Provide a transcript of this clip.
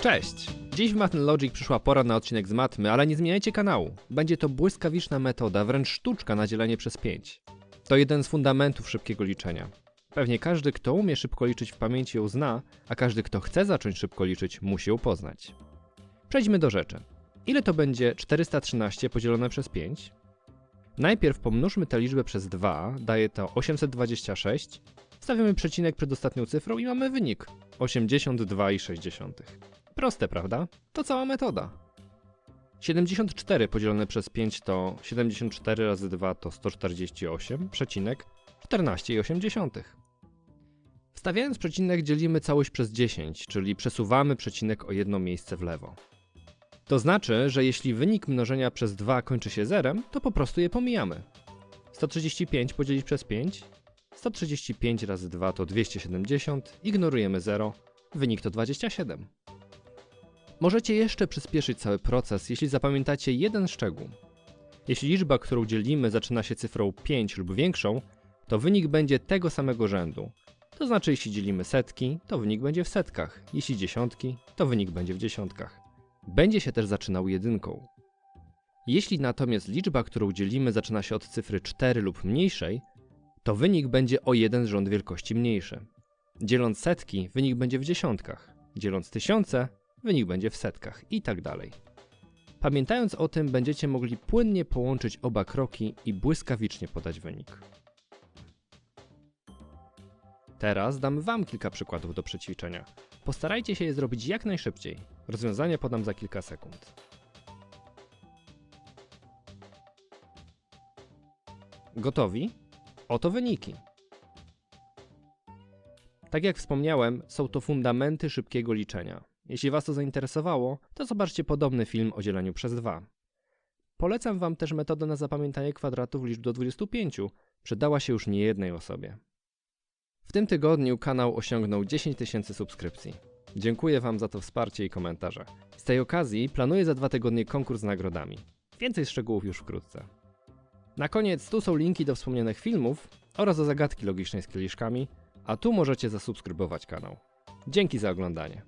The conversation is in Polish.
Cześć! Dziś w Math Logic przyszła pora na odcinek z matmy, ale nie zmieniajcie kanału. Będzie to błyskawiczna metoda, wręcz sztuczka na dzielenie przez 5. To jeden z fundamentów szybkiego liczenia. Pewnie każdy, kto umie szybko liczyć w pamięci ją zna, a każdy, kto chce zacząć szybko liczyć, musi ją poznać. Przejdźmy do rzeczy. Ile to będzie 413 podzielone przez 5? Najpierw pomnóżmy tę liczbę przez 2, daje to 826. Stawiamy przecinek przed ostatnią cyfrą i mamy wynik 82,6. Proste, prawda? To cała metoda. 74 podzielone przez 5 to 74 razy 2 to 148, przecinek 14,8. Wstawiając przecinek dzielimy całość przez 10, czyli przesuwamy przecinek o jedno miejsce w lewo. To znaczy, że jeśli wynik mnożenia przez 2 kończy się zerem, to po prostu je pomijamy. 135 podzielić przez 5, 135 razy 2 to 270, ignorujemy 0, wynik to 27. Możecie jeszcze przyspieszyć cały proces, jeśli zapamiętacie jeden szczegół. Jeśli liczba, którą dzielimy, zaczyna się cyfrą 5 lub większą, to wynik będzie tego samego rzędu. To znaczy, jeśli dzielimy setki, to wynik będzie w setkach, jeśli dziesiątki, to wynik będzie w dziesiątkach. Będzie się też zaczynał jedynką. Jeśli natomiast liczba, którą dzielimy, zaczyna się od cyfry 4 lub mniejszej, to wynik będzie o jeden rząd wielkości mniejszy. Dzieląc setki, wynik będzie w dziesiątkach. Dzieląc tysiące, wynik będzie w setkach i tak dalej. Pamiętając o tym, będziecie mogli płynnie połączyć oba kroki i błyskawicznie podać wynik. Teraz dam Wam kilka przykładów do przećwiczenia. Postarajcie się je zrobić jak najszybciej. Rozwiązanie podam za kilka sekund. Gotowi? Oto wyniki. Tak jak wspomniałem, są to fundamenty szybkiego liczenia. Jeśli Was to zainteresowało, to zobaczcie podobny film o dzieleniu przez 2. Polecam Wam też metodę na zapamiętanie kwadratów liczb do 25. Przydała się już niejednej osobie. W tym tygodniu kanał osiągnął 10 tysięcy subskrypcji. Dziękuję Wam za to wsparcie i komentarze. Z tej okazji planuję za dwa tygodnie konkurs z nagrodami. Więcej szczegółów już wkrótce. Na koniec tu są linki do wspomnianych filmów oraz do zagadki logicznej z kieliszkami, a tu możecie zasubskrybować kanał. Dzięki za oglądanie.